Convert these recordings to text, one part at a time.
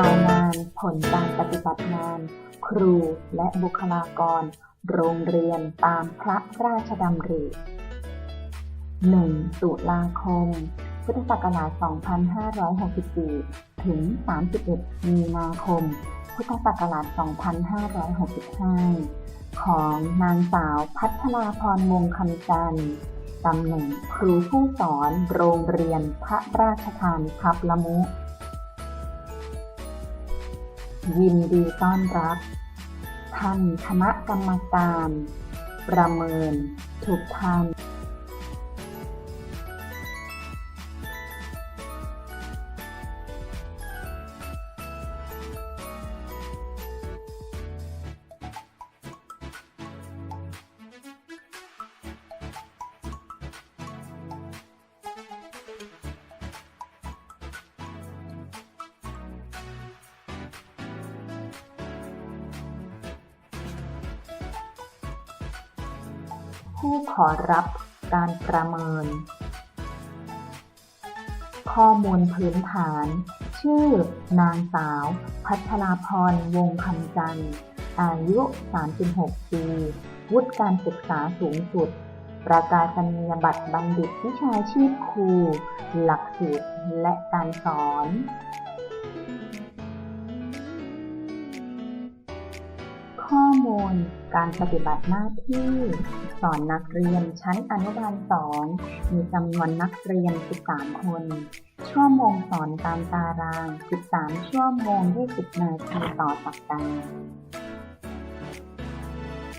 รายงานผลการปฏิบัติงาน ครูและบุคลากร โรงเรียนตามพระราชดำริ 1. ตุลาคม พุทธศักราช 2564 ถึง 31 มีนาคม พุทธศักราช 2565 ของนางสาวพัทราพรวงคำจันทร์ตำแหน่งครูผู้สอนโรงเรียนพระราชทานทับละมุ ยินดีต้อนรับ ท่านคณะกรรมการ ประเมินทุกท่าน ผู้ขอรับการประเมิน ข้อมูลพื้นฐาน ชื่อ นางสาว พัชราพร วงคำจันทร์ อายุ 36 ปี วุฒิการศึกษาสูงสุด ประกาศนียบัตรบัณฑิตวิชาชีพครู หลักสูตรและการสอน ข้อมูล การปฏิบัติหน้าที่ สอนนักเรียนชั้นอนุบาล2มีจำนวนนักเรียน 13 คน ชั่วโมงสอนตามตาราง 13 ชั่วโมง 20 นาทีต่อสัปดาห์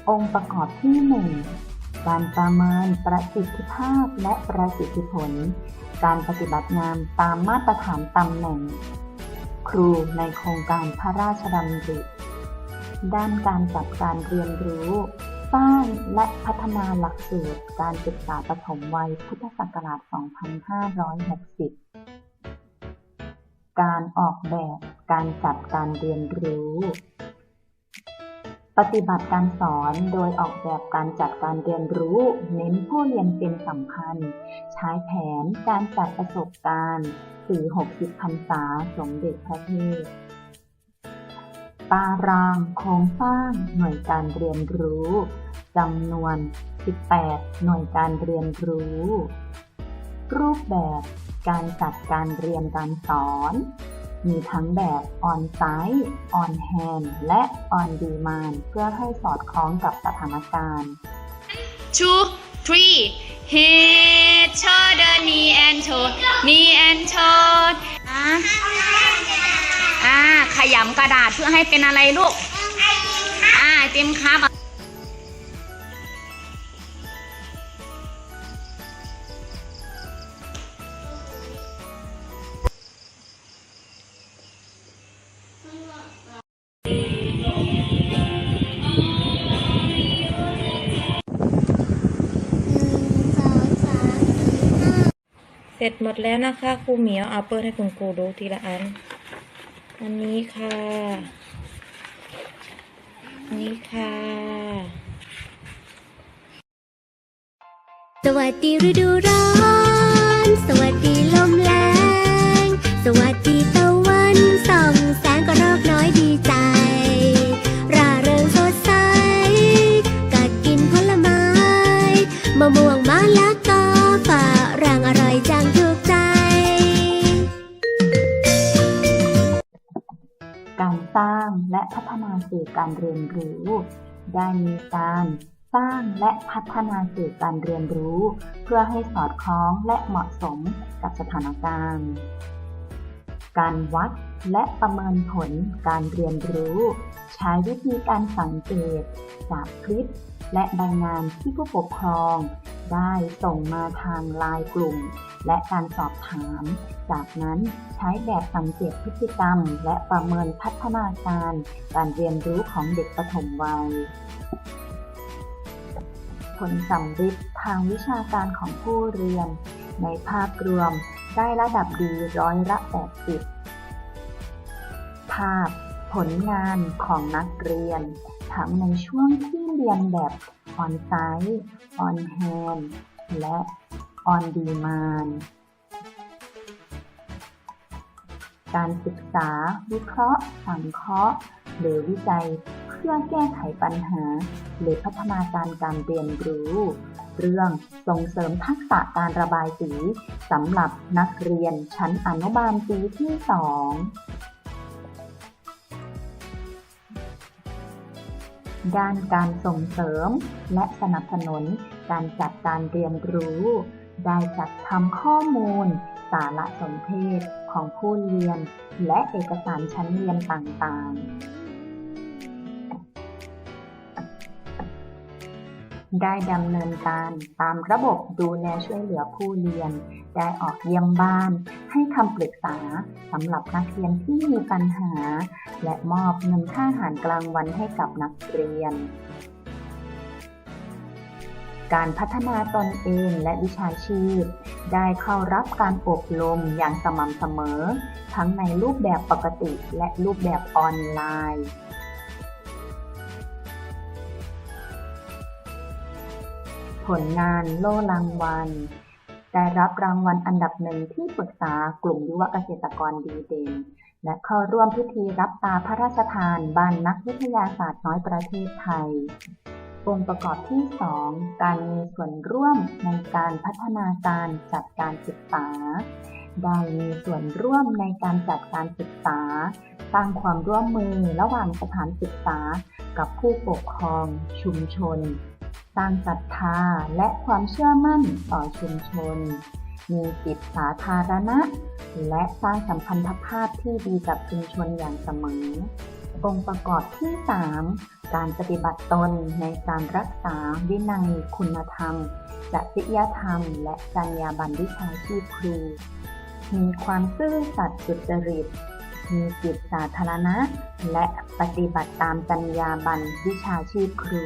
องค์ประกอบที่ 1 การประเมินประสิทธิภาพและประสิทธิผล การปฏิบัติงานตามมาตรฐานตำแหน่ง ครูในโครงการพระราชดำริ ด้านการจัดการเรียนรู้ สร้างและพัฒนาหลักสูตรการศึกษาปฐมวัยพุทธศักราช 2560 การออกแบบการจัดการเรียนรู้ ปฏิบัติการสอนโดยออกแบบการจัดการเรียนรู้ เน้นผู้เรียนเป็นสำคัญ ใช้แผนการจัดประสบการณ์สื่อ60พรรษาสมเด็จพระเทพ ตารางโครงสร้างหน่วยการเรียนรู้จำนวน 18 หน่วยการเรียนรู้ รูปแบบการจัดการเรียนการสอน มีทั้งแบบออนไซต์ออนแฮนและออนดีมานเพื่อให้สอดคล้องกับสถานการณ์ two, three. Head, shoulder, knee and toe, knee and toe. อะอ่าขยำกระดาษเพื่อให้เป็นอะไรลูกอ่าเต็มครับเสร็จหมดแล้วนะคะครูเหมียวเอาเปิดให้คุณครูดูทีละอัน อันนี้ค่ะ อันนี้ค่ะ สวัสดีฤดูร้อน สวัสดีลมแรง สวัสดี สร้างและพัฒนาสื่อการเรียนรู้ ได้มีการสร้างและพัฒนาสื่อการเรียนรู้ เพื่อให้สอดคล้องและเหมาะสมกับสถานการณ์ การวัดและประเมินผลการเรียนรู้ ใช้วิธีการสังเกต จากคลิป และรายงานที่ผู้ปกครอง ได้ส่งมาทางไลน์กลุ่ม และการสอบถาม จากนั้นใช้แบบสังเกตพฤติกรรม และประเมินพัฒนาการ การเรียนรู้ของเด็กปฐมวัยผลสำฤทธิ์ทางวิชาการของผู้เรียน ในภาพรวมได้ระดับดีร้อยละ 80 ภาพผลงานของนักเรียน ทั้งในช่วงที่เรียนแบบออนไซต์ออนแฮนและออนดีมานการศึกษา วิเคราะห์ สังเคราะห์ หรือวิจัยเพื่อแก้ไขปัญหา หรือพัฒนาการการเรียนรู้ เรื่องส่งเสริมทักษะการระบายสีสำหรับนักเรียนชั้นอนุบาลปีที่สองด้านการส่งเสริมและสนับสนุนการจัดการเรียนรู้ ได้จัดทำข้อมูล สารสนเทศของผู้เรียน และเอกสารชั้นเรียนต่างๆ ได้ดำเนินการตามระบบดูแลช่วยเหลือผู้เรียน ได้ออกเยี่ยมบ้าน ให้คำปรึกษาสำหรับนักเรียนที่มีปัญหา และมอบเงินค่าอาหารกลางวันให้กับนักเรียน การพัฒนาตนเองและวิชาชีพ ได้เข้ารับการอบรมอย่างสม่ำเสมอ ทั้งในรูปแบบปกติและรูปแบบออนไลน์ ผลงานโล่รางวัล ได้รับรางวัลอันดับหนึ่งที่ปรึกษากลุ่มยุวเกษตรกรดีเด่น และเข้าร่วมพิธีรับตาพระราชทานบ้านนักวิทยาศาสตร์น้อยประเทศไทย องค์ประกอบที่ 2 การมีส่วนร่วมในการพัฒนาการจัดการศึกษา ได้มีส่วนร่วมในการจัดการศึกษา สร้างความร่วมมือระหว่างสถานศึกษา กับผู้ปกครองชุมชน สร้างศรัทธาและความเชื่อมั่นต่อชุมชน มีจิตสาธารณะ และสร้างสัมพันธภาพที่ดีกับชุมชนอย่างเสมอ องค์ประกอบที่ 3 การปฏิบัติตนในการรักษาวินัยคุณธรรมจริยธรรม และจรรยาบรรณวิชาชีพครู มีความซื่อสัตย์สุจริต มีจิตสาธารณะ และปฏิบัติตามจรรยาบรรณวิชาชีพครู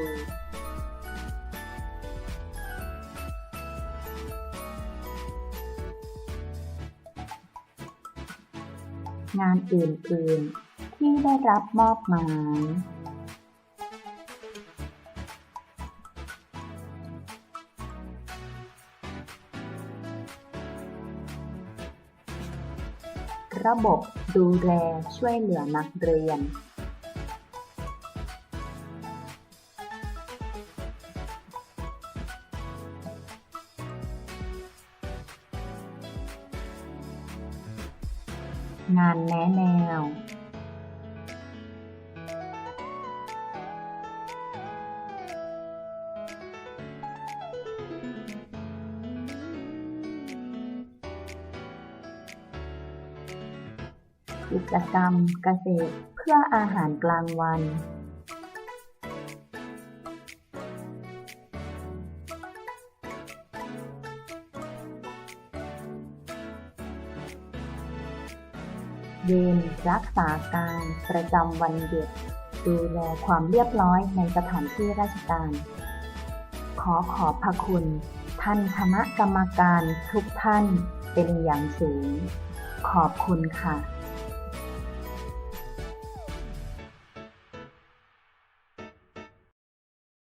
งานอื่นๆ ที่ได้รับมอบหมาย ระบบดูแลช่วยเหลือนักเรียน งานแนะแนว กิจกรรมเกษตรเพื่ออาหารกลางวัน ยืนรักษาการประจำวันหยุด ดูแลความเรียบร้อยในสถานที่ราชการ ขอขอบพระคุณ ท่านคณะกรรมการทุกท่านเป็นอย่างสูง ขอบคุณค่ะ